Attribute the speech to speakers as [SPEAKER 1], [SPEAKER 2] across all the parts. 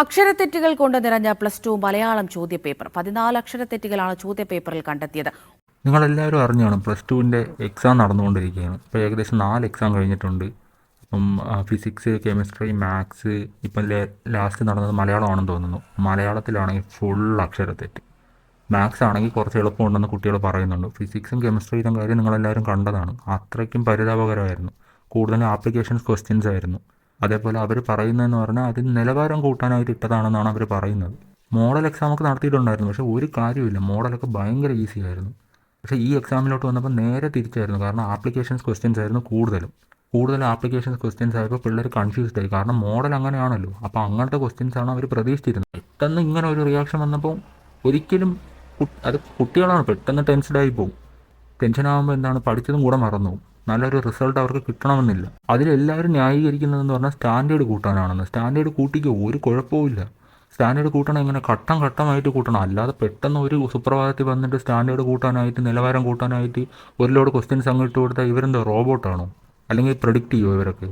[SPEAKER 1] അക്ഷരത്തെറ്റുകൾ കൊണ്ട് നിറഞ്ഞ plus two Malayalam ചോദ്യപേപ്പർ. പതിനാല് അക്ഷരത്തെറ്റുകളാണ് ചോദ്യപേപ്പറിൽ കണ്ടെത്തിയത്.
[SPEAKER 2] നിങ്ങളെല്ലാവരും അറിഞ്ഞാണ് പ്ലസ് ടുവിന്റെ എക്സാം നടന്നുകൊണ്ടിരിക്കുകയാണ്. ഇപ്പോൾ ഏകദേശം നാല് എക്സാം കഴിഞ്ഞിട്ടുണ്ട്. ഇപ്പം ഫിസിക്സ് കെമിസ്ട്രി മാത്സ് ഇപ്പം ലാസ്റ്റ് നടന്നത് മലയാളമാണെന്ന് തോന്നുന്നു. മലയാളത്തിലാണെങ്കിൽ ഫുൾ അക്ഷരത്തെറ്റ് മാത്സ് ആണെങ്കിൽ കുറച്ച് എളുപ്പമുണ്ടെന്ന് കുട്ടികൾ പറയുന്നുണ്ട്. ഫിസിക്സും കെമിസ്ട്രിയിലും കാര്യം നിങ്ങളെല്ലാവരും കണ്ടതാണ്. അത്രയ്ക്കും പരിതാപകരമായിരുന്നു. കൂടുതലും ആപ്ലിക്കേഷൻസ് ക്വസ്റ്റ്യൻസ് ആയിരുന്നു. അതേപോലെ അവർ പറയുന്നതെന്ന് പറഞ്ഞാൽ അതിന് നിലവാരം കൂട്ടാനായിട്ട് ഇട്ടതാണെന്നാണ് അവർ പറയുന്നത്. മോഡൽ എക്സാമൊക്കെ നടത്തിയിട്ടുണ്ടായിരുന്നു പക്ഷേ ഒരു കാര്യമില്ല മോഡലൊക്കെ ഭയങ്കര ഈസി ആയിരുന്നു. പക്ഷേ ഈ എക്സാമിലോട്ട് വന്നപ്പോൾ നേരെ തിരിച്ചായിരുന്നു. കാരണം ആപ്ലിക്കേഷൻസ് ക്വസ്റ്റ്യൻസ് ആയിരുന്നു കൂടുതലും. കൂടുതൽ ആപ്ലിക്കേഷൻസ് ക്വസ്റ്റ്യൻസ് ആയപ്പോൾ പിള്ളേർ കൺഫ്യൂസ്ഡ് ആയി. കാരണം മോഡൽ അങ്ങനെയാണല്ലോ. അപ്പോൾ അങ്ങനത്തെ ക്വസ്റ്റ്യൻസ് ആണ് അവർ പ്രതീക്ഷിച്ചിരുന്നത്. പെട്ടെന്ന് ഇങ്ങനെ ഒരു റിയാക്ഷൻ വന്നപ്പോൾ ഒരിക്കലും അത് കുട്ടികളാണ് പെട്ടെന്ന് ടെൻസ്ഡായി പോകും ടെൻഷനാകുമ്പോൾ എന്താണ്? പഠിച്ചതും കൂടെ മറന്നു പോകും നല്ലൊരു റിസൾട്ട് അവർക്ക് കിട്ടണമെന്നില്ല. അതിലെല്ലാവരും ന്യായീകരിക്കുന്നതെന്ന് പറഞ്ഞാൽ സ്റ്റാൻഡേർഡ് കൂട്ടാനാണെന്ന്. സ്റ്റാൻഡേർഡ് കൂട്ടിക്കോ ഒരു കുഴപ്പവുമില്ല സ്റ്റാൻഡേർഡ് കൂട്ടണം ഇങ്ങനെ ഘട്ടം ഘട്ടമായിട്ട് കൂട്ടണം. അല്ലാതെ പെട്ടെന്ന് ഒരു സുപ്രഭാതത്തിൽ വന്നിട്ട് സ്റ്റാൻഡേർഡ് കൂട്ടാനായിട്ട് നിലവാരം കൂട്ടാനായിട്ട് ഒരു ലോഡ് ക്വസ്റ്റ്യൻസ് അങ്ങോട്ട് കൊടുത്താൽ ഇവരെന്താ റോബോട്ടാണോ അല്ലെങ്കിൽ പ്രഡിക്റ്റ് ചെയ്യുമോ ഇവരൊക്കെ?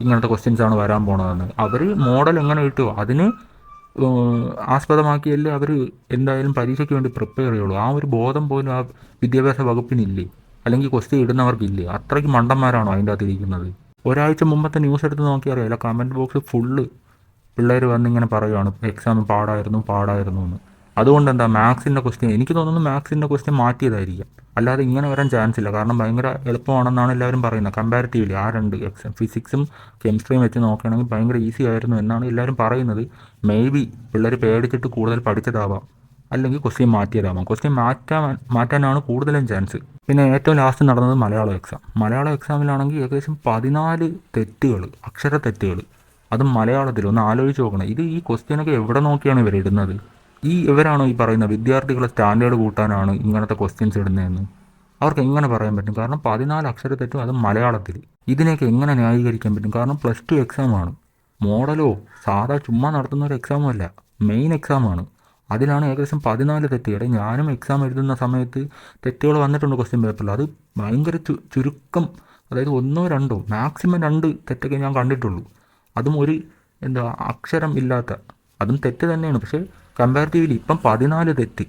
[SPEAKER 2] ഇങ്ങനത്തെ ക്വസ്റ്റ്യൻസ് ആണ് വരാൻ പോണതെന്ന്. അവർ മോഡൽ എങ്ങനെ കിട്ടുമോ അതിന് ആസ്പദമാക്കിയല്ലേ അവർ എന്തായാലും പരീക്ഷയ്ക്ക് വേണ്ടി പ്രിപ്പയർ ചെയ്യുള്ളൂ. ആ ഒരു ബോധം പോലും ആ വിദ്യാഭ്യാസ വകുപ്പിനില്ലേ? അല്ലെങ്കിൽ ക്വസ്റ്റ്യൻ ഇടുന്നവർക്കില്ലേ? അത്രയ്ക്ക് മണ്ടന്മാരാണോ അതിന്റെ അകത്ത് ഇരിക്കുന്നത്? ഒരാഴ്ച മുമ്പത്തെ ന്യൂസ് എടുത്ത് നോക്കിയാൽ അല്ല കമന്റ് ബോക്സ് ഫുള്ള് പിള്ളേർ വന്നിങ്ങനെ പറയുകയാണ് എക്സാം പാടായിരുന്നു പാടായിരുന്നു എന്ന്. അതുകൊണ്ട് എന്താ മാത്സിന്റെ ക്വസ്റ്റ്യൻ എനിക്ക് തോന്നുന്നു മാത്സിന്റെ ക്വസ്റ്റ്യൻ മാറ്റിയതായിരിക്കാം. അല്ലാതെ ഇങ്ങനെ വരാൻ ചാൻസ് ഇല്ല. കാരണം ഭയങ്കര എളുപ്പമാണെന്നാണ് എല്ലാവരും പറയുന്നത്. കമ്പാരിറ്റീവ്ലി ആ രണ്ട് എക്സാം ഫിസിക്സും കെമിസ്ട്രിയും വെച്ച് നോക്കുകയാണെങ്കിൽ ഭയങ്കര ഈസി ആയിരുന്നു എന്നാണ് എല്ലാവരും പറയുന്നത്. മേ ബി പിള്ളേർ പേടിച്ചിട്ട് കൂടുതൽ പഠിച്ചതാവാം. അല്ലെങ്കിൽ ക്വസ്റ്റ്യൻ മാറ്റിയതാവാം ക്വസ്റ്റ്യൻ മാറ്റാൻ മാറ്റാനാണ് കൂടുതലും ചാൻസ് പിന്നെ ഏറ്റവും ലാസ്റ്റ് നടന്നത് മലയാളം എക്സാം മലയാളം എക്സാമിലാണെങ്കിൽ ഏകദേശം പതിനാല് തെറ്റുകൾ അക്ഷര തെറ്റുകൾ. അത് മലയാളത്തിൽ ഒന്ന് ആലോചിച്ച് നോക്കണം. ഇത് ഈ ക്വസ്റ്റ്യനൊക്കെ എവിടെ നോക്കിയാണ് ഇവർ ഇടുന്നത്? ഈ ഇവരാണോ ഈ പറയുന്ന വിദ്യാർത്ഥികളെ സ്റ്റാൻഡേർഡ് കൂട്ടാനാണ് ഇങ്ങനത്തെ ക്വസ്റ്റ്യൻസ് ഇടുന്നതെന്ന്? അവർക്ക് എങ്ങനെ പറയാൻ പറ്റും? കാരണം പതിനാല് അക്ഷര തെറ്റും അത് മലയാളത്തിൽ. ഇതിനെയൊക്കെ എങ്ങനെ ന്യായീകരിക്കാൻ പറ്റും? കാരണം പ്ലസ് ടു എക്സാമാണ് മോഡലോ സാധാ ചുമ്മാ നടത്തുന്ന ഒരു എക്സാമും അല്ല. മെയിൻ എക്സാമാണ് അതിലാണ് ഏകദേശം പതിനാല് തെറ്റുകൾ ഞാനും എക്സാം എഴുതുന്ന സമയത്ത് തെറ്റുകൾ വന്നിട്ടുണ്ട് ക്വസ്റ്റ്യൻ പേപ്പറിൽ അത് ഭയങ്കര ചുരുക്കം അതായത് ഒന്നോ രണ്ടോ മാക്സിമം രണ്ട് തെറ്റൊക്കെ ഞാൻ കണ്ടിട്ടുള്ളൂ. അതും ഒരു എന്താ അക്ഷരം ഇല്ലാത്ത അതും തെറ്റ് തന്നെയാണ്. പക്ഷേ കമ്പാരിറ്റീവ്ലി ഇപ്പം പതിനാല് തെറ്റ്.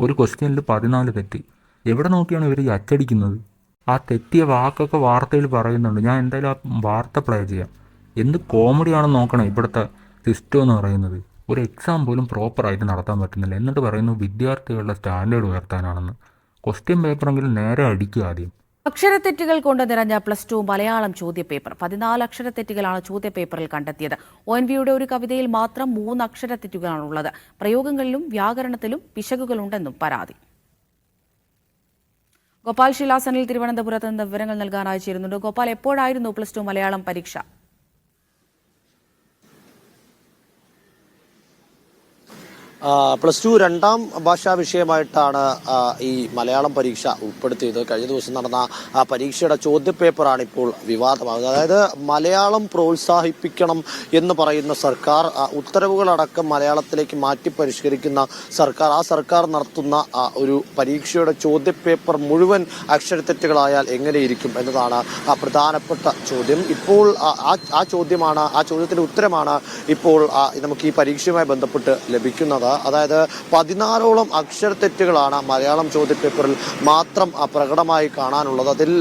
[SPEAKER 2] ഒരു ക്വസ്റ്റ്യനിൽ പതിനാല് തെറ്റ്. എവിടെ നോക്കിയാണ് ഇവർ ഈ അച്ചടിക്കുന്നത്? ആ തെറ്റിയ വാക്കൊക്കെ വാർത്തയിൽ പറയുന്നുണ്ട്. ഞാൻ എന്തായാലും ആ വാർത്ത പ്ലേ ചെയ്യാം. എന്ത് കോമഡിയാണെന്ന് നോക്കണം ഇവിടുത്തെ സിസ്റ്റം എന്ന് പറയുന്നത്. ഒരു എക്സാം പോലും പ്രോപ്പറായിട്ട് നടത്താൻ പറ്റുന്നില്ല. എന്നിട്ട് പറയുന്നു വിദ്യാർത്ഥികളുടെ സ്റ്റാൻഡേർഡ് ഉയർത്താനാണെന്ന്. ക്വസ്റ്റ്യൻ പേപ്പറെങ്കിലും നേരെ അടിക്കുക ആദ്യം.
[SPEAKER 1] അക്ഷരത്തെറ്റുകൾ കൊണ്ട് നിറഞ്ഞ പ്ലസ് ടു മലയാളം ചോദ്യപേപ്പർ. പതിനാല് അക്ഷരത്തെറ്റുകളാണ് ചോദ്യപേപ്പറിൽ കണ്ടെത്തിയത്. ഒ എൻ വിയുടെ ഒരു കവിതയിൽ മാത്രം മൂന്ന് അക്ഷരത്തെറ്റുകളാണുള്ളത്. പ്രയോഗങ്ങളിലും വ്യാകരണത്തിലും പിശകുകളുണ്ടെന്നും പരാതി. ഗോപാൽ ശിലാസനിൽ തിരുവനന്തപുരത്ത് നിന്ന് വിവരങ്ങൾ നൽകാനായി ചേരുന്നുണ്ട്. ഗോപാൽ എപ്പോഴായിരുന്നു പ്ലസ് ടു മലയാളം പരീക്ഷ?
[SPEAKER 3] പ്ലസ് ടു രണ്ടാം ഭാഷാ വിഷയമായിട്ടാണ് ഈ മലയാളം പരീക്ഷ ഉൾപ്പെടുത്തിയത്. കഴിഞ്ഞ ദിവസം നടന്ന ആ പരീക്ഷയുടെ ചോദ്യപേപ്പറാണ് ഇപ്പോൾ വിവാദമാകുന്നത്. അതായത് മലയാളം പ്രോത്സാഹിപ്പിക്കണം എന്ന് പറയുന്ന സർക്കാർ ഉത്തരവുകളടക്കം മലയാളത്തിലേക്ക് മാറ്റി പരിഷ്കരിക്കുന്ന സർക്കാർ ആ സർക്കാർ നടത്തുന്ന ഒരു പരീക്ഷയുടെ ചോദ്യപേപ്പർ മുഴുവൻ അക്ഷരത്തെറ്റുകളായാൽ എങ്ങനെയിരിക്കും എന്നതാണ് ആ പ്രധാനപ്പെട്ട ചോദ്യം. ഇപ്പോൾ ആ- ചോദ്യമാണ് ആ ചോദ്യത്തിന്റെ ഉത്തരമാണ് ഇപ്പോൾ നമുക്ക് ഈ പരീക്ഷയുമായി ബന്ധപ്പെട്ട് ലഭിക്കുന്നത്. അതായത് പതിനാറോളം അക്ഷരത്തെറ്റുകളാണ് മലയാളം ചോദ്യപേപ്പറിൽ മാത്രം പ്രകടമായി കാണാനുള്ളത്. അതിൽ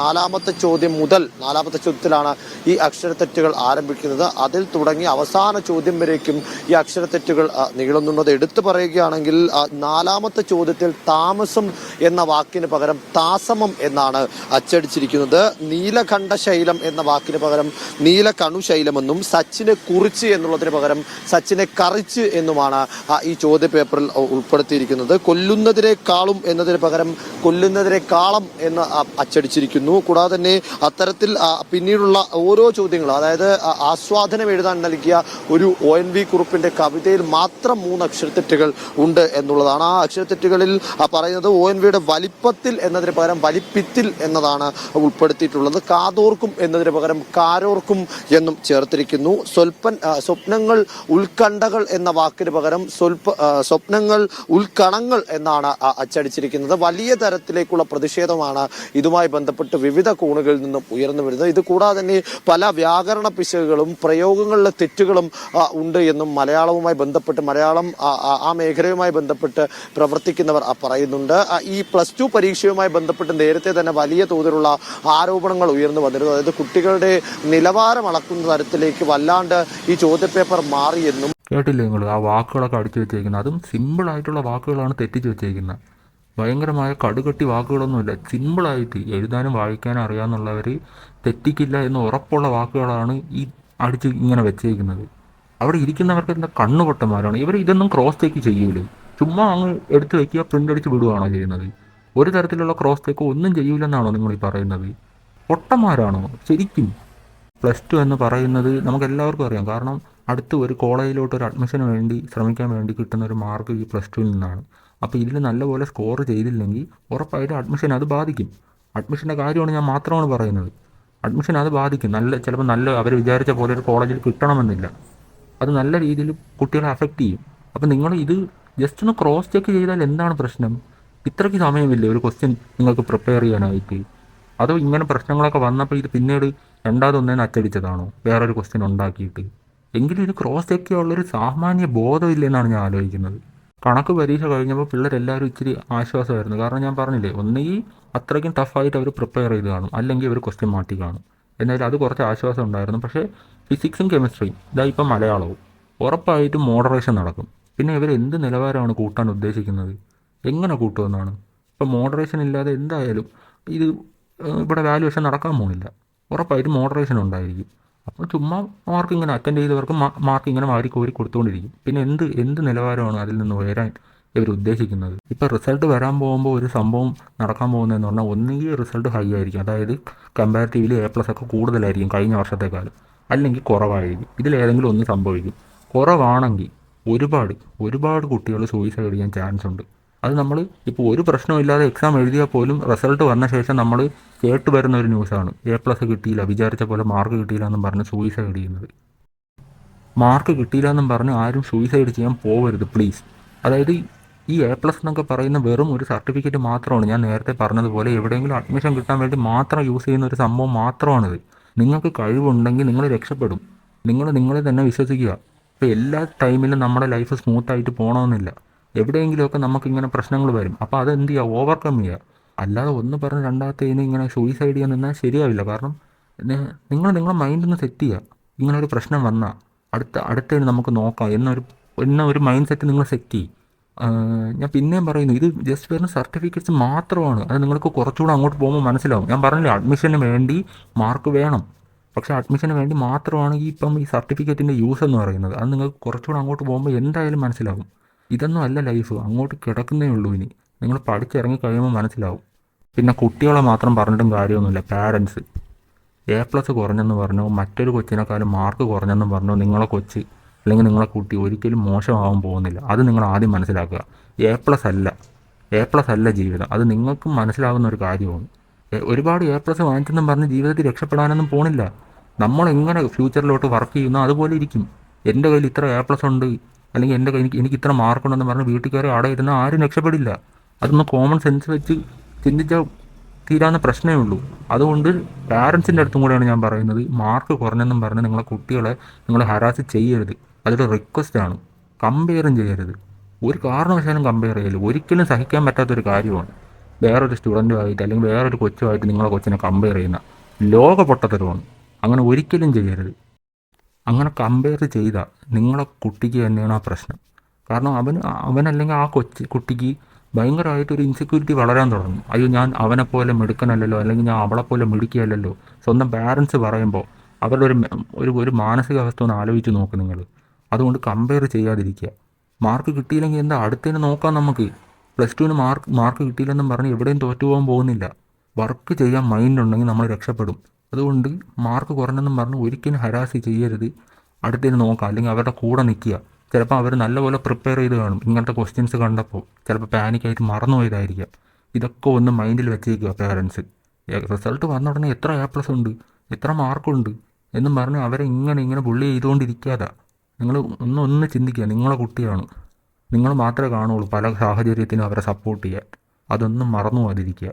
[SPEAKER 3] നാലാമത്തെ ചോദ്യം മുതൽ നാലാമത്തെ ചോദ്യത്തിലാണ് ഈ അക്ഷരത്തെറ്റുകൾ ആരംഭിക്കുന്നത്. അതിൽ തുടങ്ങി അവസാന ചോദ്യം വരേക്കും ഈ അക്ഷരത്തെറ്റുകൾ തെറ്റുകൾ നീളുന്നുള്ളത് എടുത്തു പറയുകയാണെങ്കിൽ നാലാമത്തെ ചോദ്യത്തിൽ താമസം എന്ന വാക്കിന് പകരം താസമം എന്നാണ് അച്ചടിച്ചിരിക്കുന്നത്. നീലകണ്ഠ ശൈലം എന്ന വാക്കിന് പകരം നീലകണുശൈലമെന്നും സച്ചിനെ കുറിച്ച് എന്നുള്ളതിന് പകരം സച്ചിനെ കറിച്ച് എന്നുമാണ് ഈ ചോദ്യപേപ്പറിൽ ഉൾപ്പെടുത്തിയിരിക്കുന്നത് കൊല്ലുന്നതിനെ കാളും എന്നതിന് പകരം കൊല്ലുന്നതിനേക്കാളം എന്ന് ആ, അച്ചടിച്ചിരിക്കുന്നു. കൂടാതെ തന്നെ അത്തരത്തിൽ പിന്നീടുള്ള ഓരോ ചോദ്യങ്ങളും അതായത് ആസ്വാദനം എഴുതാൻ നൽകിയ ഒരു ഒ എൻ വി കുറിപ്പിന്റെ കവിതയിൽ മാത്രം മൂന്ന് അക്ഷരത്തെറ്റുകൾ ഉണ്ട് എന്നുള്ളതാണ്. ആ അക്ഷരത്തെറ്റുകളിൽ പറയുന്നത് ഒ എൻ വിയുടെ വലിപ്പത്തിൽ എന്നതിന് പകരം വലിപ്പിത്തിൽ എന്നതാണ് ഉൾപ്പെടുത്തിയിട്ടുള്ളത്. കാതോർക്കും എന്നതിന് പകരം കാരോർക്കും എന്നും ചേർത്തിരിക്കുന്നു. സ്വൽപ്പൻ സ്വപ്നങ്ങൾ ഉത്കണ്ഠകൾ എന്ന വാക്കിന് പകരം സ്വൽപ ആ, സ്വപ്നങ്ങൾ ഉൾക്കണങ്ങൾ എന്നാണ് അച്ചടിച്ചിരിക്കുന്നത്. വലിയ തരത്തിലേക്കുള്ള പ്രതിഷേധമാണ് ഇതുമായി ബന്ധപ്പെട്ട് വിവിധ കോണുകളിൽ നിന്നും ഉയർന്നു വരുന്നത്. ഇത് കൂടാതെ തന്നെ പല വ്യാകരണ പിശകുകളും പ്രയോഗങ്ങളിലെ തെറ്റുകളും ഉണ്ട് എന്നും മലയാളവുമായി ബന്ധപ്പെട്ട് മലയാളം ആ, മേഖലയുമായി ബന്ധപ്പെട്ട് പ്രവർത്തിക്കുന്നവർ പറയുന്നുണ്ട്. ഈ പ്ലസ് ടു പരീക്ഷയുമായി ബന്ധപ്പെട്ട് നേരത്തെ തന്നെ വലിയ തോതിലുള്ള ആരോപണങ്ങൾ ഉയർന്നു വന്നിരുന്നു. അതായത് കുട്ടികളുടെ നിലവാരം അളക്കുന്ന തരത്തിലേക്ക് വല്ലാണ്ട് ഈ ചോദ്യപേപ്പർ മാറിയെന്നും
[SPEAKER 2] കേട്ടില്ലേ നിങ്ങൾ? ആ വാക്കുകളൊക്കെ അടിച്ചു വെച്ചേക്കുന്നത്. അതും സിമ്പിളായിട്ടുള്ള വാക്കുകളാണ് തെറ്റിച്ച് വെച്ചേക്കുന്നത്. ഭയങ്കരമായ കടുകട്ടി വാക്കുകളൊന്നുമില്ല. സിമ്പിളായിട്ട് എഴുതാനും വായിക്കാനും അറിയാമെന്നുള്ളവർ തെറ്റിക്കില്ല എന്ന് ഉറപ്പുള്ള വാക്കുകളാണ് ഈ അടിച്ച് ഇങ്ങനെ വെച്ചേക്കുന്നത്. അവിടെ ഇരിക്കുന്നവർക്ക് എന്താ കണ്ണുപൊട്ടന്മാരാണ്. ഇവർ ഇതൊന്നും ക്രോസ് ചെക്ക് ചെയ്യൂലേ. ചുമ്മാ അങ്ങ് എടുത്ത് വെക്കുക പ്രിന്റ് അടിച്ച് വിടുകയാണോ ചെയ്യുന്നത്. ഒരു തരത്തിലുള്ള ക്രോസ് ചെക്ക് ഒന്നും ചെയ്യൂലെന്നാണോ നിങ്ങൾ ഈ പറയുന്നത്. പൊട്ടന്മാരാണോ? ശരിക്കും പ്ലസ് ടു എന്ന് പറയുന്നത് നമുക്ക് എല്ലാവർക്കും അറിയാം. കാരണം അടുത്ത് ഒരു കോളേജിലോട്ട് ഒരു അഡ്മിഷന് വേണ്ടി ശ്രമിക്കാൻ വേണ്ടി കിട്ടുന്ന ഒരു മാർക്ക് ഈ പ്ലസ് ടുവിൽ നിന്നാണ്. അപ്പോൾ ഇതിൽ നല്ലപോലെ സ്കോർ ചെയ്തില്ലെങ്കിൽ ഉറപ്പായിട്ടും അഡ്മിഷൻ അത് ബാധിക്കും. അഡ്മിഷന്റെ കാര്യമാണ് ഞാൻ മാത്രമാണ് പറയുന്നത്. അഡ്മിഷൻ അത് ബാധിക്കും. നല്ല ചിലപ്പോൾ നല്ല അവർ വിചാരിച്ച പോലെ ഒരു കോളേജിൽ കിട്ടണമെന്നില്ല. അത് നല്ല രീതിയിൽ കുട്ടികളെ അഫക്റ്റ് ചെയ്യും. അപ്പോൾ നിങ്ങൾ ഇത് ജസ്റ്റ് ഒന്ന് ക്രോസ് ചെക്ക് ചെയ്താൽ എന്താണ് പ്രശ്നം? ഇത്രയ്ക്ക് സമയമില്ലേ ഒരു ക്വസ്റ്റ്യൻ നിങ്ങൾക്ക് പ്രിപ്പയർ ചെയ്യാനായിട്ട്? അതോ ഇങ്ങനെ പ്രശ്നങ്ങളൊക്കെ വന്നപ്പോൾ ഇത് പിന്നീട് രണ്ടാമതൊന്നേന്ന് അച്ചടിച്ചതാണോ? വേറൊരു ക്വസ്റ്റ്യൻ ഉണ്ടാക്കിയിട്ട്. എങ്കിലും ഇത് ക്രോസ് ചെക്ക് ഉള്ളൊരു സാമാന്യ ബോധമില്ലെന്നാണ് ഞാൻ ആലോചിക്കുന്നത്. കണക്ക് പരീക്ഷ കഴിഞ്ഞപ്പോൾ പിള്ളേരെല്ലാവരും ഇച്ചിരി ആശ്വാസമായിരുന്നു. കാരണം ഞാൻ പറഞ്ഞില്ലേ ഒന്നുകിൽ അത്രയ്ക്കും ടഫായിട്ട് അവർ പ്രിപ്പയർ ചെയ്ത് കാണും അല്ലെങ്കിൽ അവർ ക്വസ്റ്റ്യൻ മാറ്റി കാണും. എന്നാലും അത് കുറച്ച് ആശ്വാസം ഉണ്ടായിരുന്നു. പക്ഷേ ഫിസിക്സും കെമിസ്ട്രിയും ഇതാ ഇപ്പം മലയാളവും ഉറപ്പായിട്ടും മോഡറേഷൻ നടക്കും. പിന്നെ ഇവർ എന്ത് നിലവാരമാണ് കൂട്ടാൻ ഉദ്ദേശിക്കുന്നത്? എങ്ങനെ കൂട്ടുമെന്നാണ്? ഇപ്പം മോഡറേഷൻ ഇല്ലാതെ എന്തായാലും ഇത് ഇവിടെ വാല്യുവേഷൻ നടക്കാൻ പോകുന്നില്ല. ഉറപ്പായിട്ടും മോഡറേഷൻ ഉണ്ടായിരിക്കും. അപ്പോൾ ചുമ്മാ മാർക്ക് ഇങ്ങനെ അറ്റൻഡ് ചെയ്തവർക്ക് മാർക്ക് ഇങ്ങനെ മാറി കോരി കൊടുത്തുകൊണ്ടിരിക്കും. പിന്നെ എന്ത് എന്ത് നിലവാരമാണ് അതിൽ നിന്ന് ഉയരാൻ ഇവർ ഉദ്ദേശിക്കുന്നത്? ഇപ്പോൾ റിസൾട്ട് വരാൻ പോകുമ്പോൾ ഒരു സംഭവം നടക്കാൻ പോകുന്നതെന്ന് പറഞ്ഞാൽ ഒന്നുകിൽ റിസൾട്ട് ഹൈ ആയിരിക്കും. അതായത് കമ്പാരിറ്റീവ്ലി എ പ്ലസ് ഒക്കെ കൂടുതലായിരിക്കും കഴിഞ്ഞ വർഷത്തെക്കാളും. അല്ലെങ്കിൽ കുറവായിരിക്കും. ഇതിലേതെങ്കിലും ഒന്ന് സംഭവിക്കും. കുറവാണെങ്കിൽ ഒരുപാട് ഒരുപാട് കുട്ടികൾ സൂയിസൈഡ് ചെയ്യാൻ ചാൻസ് ഉണ്ട്. അത് നമ്മൾ ഇപ്പോൾ ഒരു പ്രശ്നമില്ലാതെ എക്സാം എഴുതിയാൽ പോലും റിസൾട്ട് വന്ന ശേഷം നമ്മൾ കേട്ട് വരുന്ന ഒരു ന്യൂസാണ് എ പ്ലസ് കിട്ടിയില്ല വിചാരിച്ച പോലെ മാർക്ക് കിട്ടിയില്ല എന്നും പറഞ്ഞ് സൂയിസൈഡ് ചെയ്യുന്നത്. മാർക്ക് കിട്ടിയില്ല എന്നും പറഞ്ഞ് ആരും സൂയിസൈഡ് ചെയ്യാൻ പോകരുത് പ്ലീസ് അതായത് ഈ എ പ്ലസ് എന്നൊക്കെ പറയുന്ന വെറും ഒരു സർട്ടിഫിക്കറ്റ് മാത്രമാണ്. ഞാൻ നേരത്തെ പറഞ്ഞതുപോലെ എവിടെയെങ്കിലും അഡ്മിഷൻ കിട്ടാൻ വേണ്ടി മാത്രം യൂസ് ചെയ്യുന്ന ഒരു സംഭവം മാത്രമാണിത്. നിങ്ങൾക്ക് കഴിവുണ്ടെങ്കിൽ നിങ്ങൾ രക്ഷപ്പെടും. നിങ്ങൾ നിങ്ങളെ തന്നെ വിശ്വസിക്കുക. ഇപ്പോൾ എല്ലാ ടൈമിലും നമ്മുടെ ലൈഫ് സ്മൂത്തായിട്ട് പോകണമെന്നില്ല എവിടെയെങ്കിലുമൊക്കെ നമുക്കിങ്ങനെ പ്രശ്നങ്ങൾ വരും. അപ്പോൾ അത് എന്ത് ചെയ്യുക ഓവർകം ചെയ്യുക അല്ലാതെ ഒന്ന് പറഞ്ഞ് രണ്ടാമത്തേന് ഇങ്ങനെ സൂയിസൈഡ് ചെയ്യാൻ നിന്നാൽ ശരിയാവില്ല. കാരണം നിങ്ങൾ നിങ്ങളുടെ മൈൻഡ് ഒന്ന് സെറ്റ് ചെയ്യുക ഇങ്ങനെ ഒരു പ്രശ്നം വന്നാൽ അടുത്ത അടുത്തതിന് നമുക്ക് നോക്കാം. എന്നൊരു എന്ന ഒരു മൈൻഡ് സെറ്റ് നിങ്ങൾ സെറ്റ് ചെയ്യും. ഞാൻ പിന്നെയും പറയുന്നു. ഇത് ജസ്റ്റ് വരുന്ന സർട്ടിഫിക്കറ്റ്സ് മാത്രമാണ്. അത് നിങ്ങൾക്ക് കുറച്ചുകൂടെ അങ്ങോട്ട് പോകുമ്പോൾ മനസ്സിലാവും. ഞാൻ പറഞ്ഞില്ല അഡ്മിഷന് വേണ്ടി മാർക്ക് വേണം. പക്ഷേ അഡ്മിഷന് വേണ്ടി മാത്രമാണ് ഈ ഇപ്പം ഈ സർട്ടിഫിക്കറ്റിന്റെ യൂസ് എന്ന് പറയുന്നത്. അത് നിങ്ങൾക്ക് കുറച്ചുകൂടെ അങ്ങോട്ട് പോകുമ്പോൾ എന്തായാലും മനസ്സിലാവും ഇതൊന്നും അല്ല ലൈഫ്. അങ്ങോട്ട് കിടക്കുന്നേ ഉള്ളൂ ഇനി. നിങ്ങൾ പഠിച്ചിറങ്ങി കഴിയുമ്പോൾ മനസ്സിലാവും. പിന്നെ കുട്ടികളെ മാത്രം പറഞ്ഞിട്ടും കാര്യമൊന്നുമില്ല. പാരൻസ് എ പ്ലസ് കുറഞ്ഞെന്ന് പറഞ്ഞു മറ്റൊരു കൊച്ചിനേക്കാളും മാർക്ക് കുറഞ്ഞെന്ന് പറഞ്ഞു നിങ്ങളെ കൊച്ച് അല്ലെങ്കിൽ നിങ്ങളെ കുട്ടി ഒരിക്കലും മോശമാവാൻ പോകുന്നില്ല. അത് നിങ്ങൾ ആദ്യം മനസ്സിലാക്കുക. എ പ്ലസ് അല്ല. എ പ്ലസ് അല്ല ജീവിതം. അത് നിങ്ങൾക്കും മനസ്സിലാകുന്ന ഒരു കാര്യമാണ്. ഒരുപാട് എ പ്ലസ് വാങ്ങിച്ചെന്നും പറഞ്ഞ് ജീവിതത്തിൽ രക്ഷപ്പെടാനൊന്നും പോണില്ല. നമ്മൾ എങ്ങനെ ഫ്യൂച്ചറിലോട്ട് വർക്ക് ചെയ്യുന്നോ അതുപോലെ ഇരിക്കും. എന്റെ കയ്യിൽ ഇത്ര എ പ്ലസ് ഉണ്ട്. അല്ലെങ്കിൽ എന്റെ എനിക്ക് എനിക്ക് ഇത്ര മാർക്കുണ്ടെന്ന് പറഞ്ഞ് വീട്ടിൽ കയറി അവിടെ ഇരുന്ന് ആരും രക്ഷപ്പെടില്ല. അതൊന്ന് കോമൺ സെൻസ് വെച്ച് ചിന്തിച്ചാൽ തീരാവുന്ന പ്രശ്നമേ ഉള്ളൂ. അതുകൊണ്ട് പാരൻസിന്റെ അടുത്തും കൂടെയാണ് ഞാൻ പറയുന്നത് മാർക്ക് കുറഞ്ഞെന്നും പറഞ്ഞ് നിങ്ങളെ കുട്ടികളെ നിങ്ങൾ ഹരാസ് ചെയ്യരുത്. അതൊരു റിക്വസ്റ്റാണ് കമ്പയറും ചെയ്യരുത്. ഒരു കാരണവശാലും കമ്പയർ ചെയ്യരുത്. ഒരിക്കലും സഹിക്കാൻ പറ്റാത്തൊരു കാര്യമാണ്. വേറൊരു സ്റ്റുഡന്റുമായിട്ട് അല്ലെങ്കിൽ വേറൊരു കൊച്ചുമായിട്ട് നിങ്ങളെ കൊച്ചിനെ കമ്പയർ ചെയ്യുന്ന ലോക പൊട്ടത്തരമാണ് അങ്ങനെ ഒരിക്കലും ചെയ്യരുത്. അങ്ങനെ കമ്പയർ ചെയ്താൽ നിങ്ങളെ കുട്ടിക്ക് തന്നെയാണ് ആ പ്രശ്നം. കാരണം അവന് അവനല്ലെങ്കിൽ ആ കൊച്ചു കുട്ടിക്ക് ഭയങ്കരമായിട്ട് ഒരു ഇൻസെക്യൂരിറ്റി വളരാൻ തുടങ്ങും. അയ്യോ ഞാൻ അവനെപ്പോലെ പോലെ മിടുക്കനല്ലല്ലോ അല്ലെങ്കിൽ ഞാൻ അവളെ പോലെ മിടുക്കിയല്ലല്ലോ. സ്വന്തം പാരൻസ് പറയുമ്പോൾ അവരുടെ ഒരു ഒരു മാനസികാവസ്ഥ ഒന്ന് ആലോചിച്ച് നോക്ക് നിങ്ങൾ അതുകൊണ്ട് കമ്പയർ ചെയ്യാതിരിക്കുക. മാർക്ക് കിട്ടിയില്ലെങ്കിൽ എന്താ അടുത്തതിന് നോക്കാം നമുക്ക്. പ്ലസ് ടുവിന് മാർക്ക് മാർക്ക് കിട്ടിയില്ലെന്നും പറഞ്ഞ് എവിടെയും തോറ്റു പോകാൻ പോകുന്നില്ല. വർക്ക് ചെയ്യാൻ മൈൻഡ് ഉണ്ടെങ്കിൽ നമ്മൾ രക്ഷപ്പെടും. അതുകൊണ്ട് മാർക്ക് കുറഞ്ഞെന്നും പറഞ്ഞ് ഒരിക്കലും ഹരാസ് ചെയ്യരുത്. അടുത്തതിന് നോക്കുക അല്ലെങ്കിൽ അവരുടെ കൂടെ നിൽക്കുക. ചിലപ്പോൾ അവർ നല്ലപോലെ പ്രിപ്പയർ ചെയ്ത് കാണും. ഇങ്ങനത്തെ ക്വസ്റ്റ്യൻസ് കണ്ടപ്പോൾ ചിലപ്പോൾ പാനിക്കായിട്ട് മറന്നുപോയതായിരിക്കാം ഇതൊക്കെ ഒന്ന് മൈൻഡിൽ വെച്ചേക്കുക പേരൻസ് റിസൾട്ട് വന്ന ഉടനെ എത്ര എ പ്ലസ് ഉണ്ട് എത്ര മാർക്കുണ്ട് എന്നും പറഞ്ഞ് അവരെ ഇങ്ങനെ ഇങ്ങനെ പുള്ളി ചെയ്തുകൊണ്ടിരിക്കാതെ. നിങ്ങൾ ഒന്ന് ഒന്ന് ചിന്തിക്കുക. നിങ്ങളെ കുട്ടിയാണ്. നിങ്ങൾ മാത്രമേ കാണുള്ളൂ പല സാഹചര്യത്തിനും അവരെ സപ്പോർട്ട് ചെയ്യാൻ. അതൊന്നും മറന്നു പോകാതിരിക്കുക.